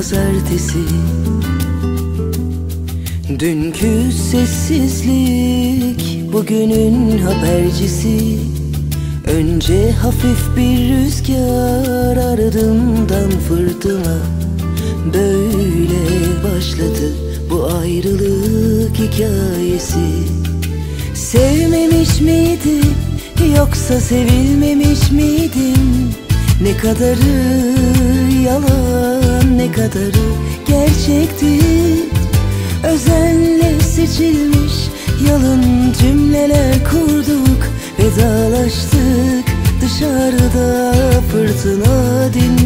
pazartesi. Dünkü sessizlik bugünün habercisi. Önce hafif bir rüzgar ardından fırtına. Böyle başladı bu ayrılık hikayesi. Sevmemiş miydi yoksa sevilmemiş miydin Ne kadarı yalan ne kadarı gerçekti? Özenle seçilmiş yalın cümleler kurduk Vedalaştık dışarıda fırtına dinmişti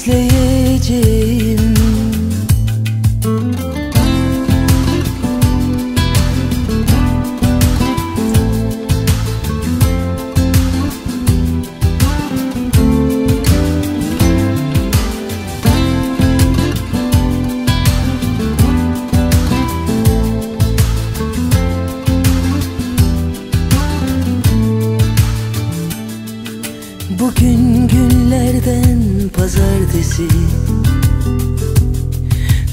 izleyeceğim. Bugün günlerden pazartesi.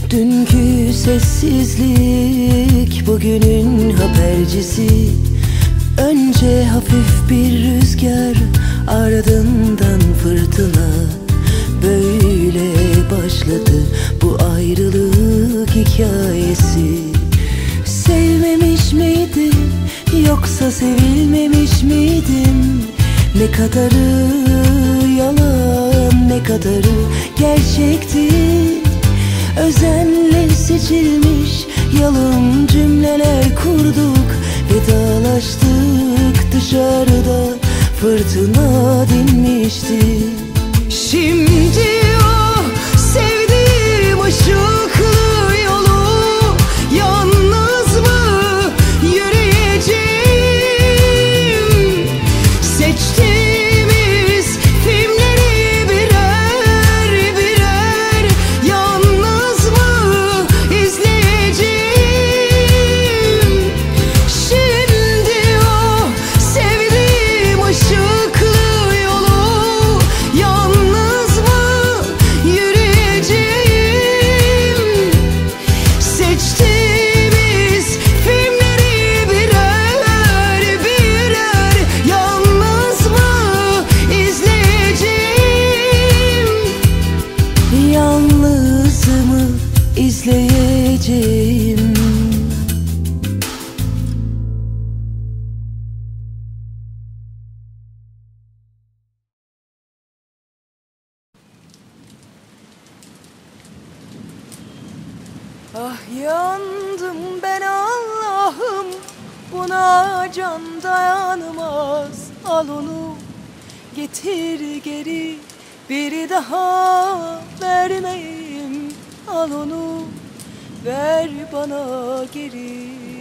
Dünkü sessizlik bugünün habercisi. Önce hafif bir rüzgar ardından fırtına. Böyle başladı bu ayrılık hikayesi. Sevmemiş miydi yoksa sevilmemiş miydim? Ne kadarı yalan ne kadarı gerçekti. Özenle seçilmiş yalın cümleler kurduk. Vedalaştık dışarıda fırtına dinmişti. Şimdi Ah yandım ben Allah'ım. Buna can dayanmaz. Al onu getir geri. Bir daha vermeyeyim. Al onu ver bana geri